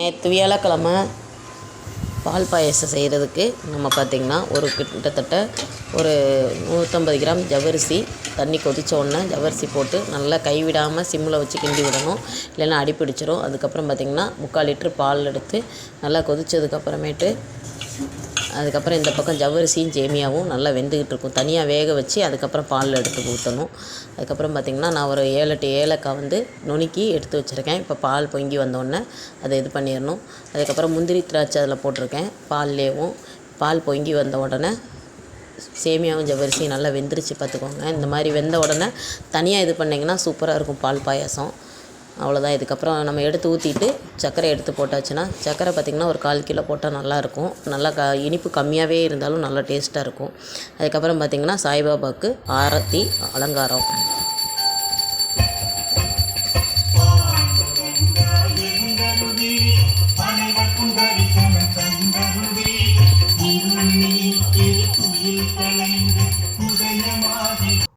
நேற்று வியாழக்கிழமை பால் பாயாசம் செய்கிறதுக்கு நம்ம பார்த்திங்கன்னா ஒரு கிட்டத்தட்ட ஒரு நூற்றம்பது கிராம் ஜவரிசி தண்ணி கொதித்த உடனே ஜவரிசி போட்டு நல்லா கைவிடாமல் சிம்மில் வச்சு கிண்டி விடணும். இல்லைன்னா அடி பிடிச்சிரும். அதுக்கப்புறம் பார்த்திங்கன்னா முக்கால் லிட்ரு பால் எடுத்து நல்லா கொதித்ததுக்கப்புறமேட்டு அதுக்கப்புறம் இந்த பக்கம் ஜவ்வரிசியும் சேமியாவும் நல்லா வெந்துக்கிட்டு இருக்கும். தனியாக வேக வச்சு அதுக்கப்புறம் பாலில் எடுத்து ஊற்றணும் அதுக்கப்புறம் பார்த்திங்கன்னா நான் ஒரு ஏழு எட்டு ஏலக்காய் வந்து நுணுக்கி எடுத்து வச்சுருக்கேன். இப்போ பால் பொங்கி வந்தோடனே அதை இது பண்ணிடணும். அதுக்கப்புறம் முந்திரி திராட்சை அதில் போட்டிருக்கேன். பால்லேயும் பால் பொங்கி வந்த உடனே சேமியாவும் ஜவ்வரிசியும் நல்லா வெந்துருச்சு பார்த்துக்கோங்க இந்த மாதிரி வெந்த உடனே தனியாக இது பண்ணிங்கன்னா சூப்பராக இருக்கும் பால் பாயாசம். அவ்வளோதான் இதுக்கப்புறம் நம்ம எடுத்து ஊற்றிட்டு சர்க்கரை எடுத்து போட்டாச்சுன்னா சர்க்கரை பார்த்திங்கன்னா ஒரு கால் கிலோ போட்டால் நல்லாயிருக்கும். நல்லா க இனிப்பு கம்மியாகவே இருந்தாலும் நல்லா டேஸ்ட்டாக இருக்கும். அதுக்கப்புறம் பார்த்திங்கன்னா சாய்பாபாவுக்கு ஆரத்தி அலங்காரம்.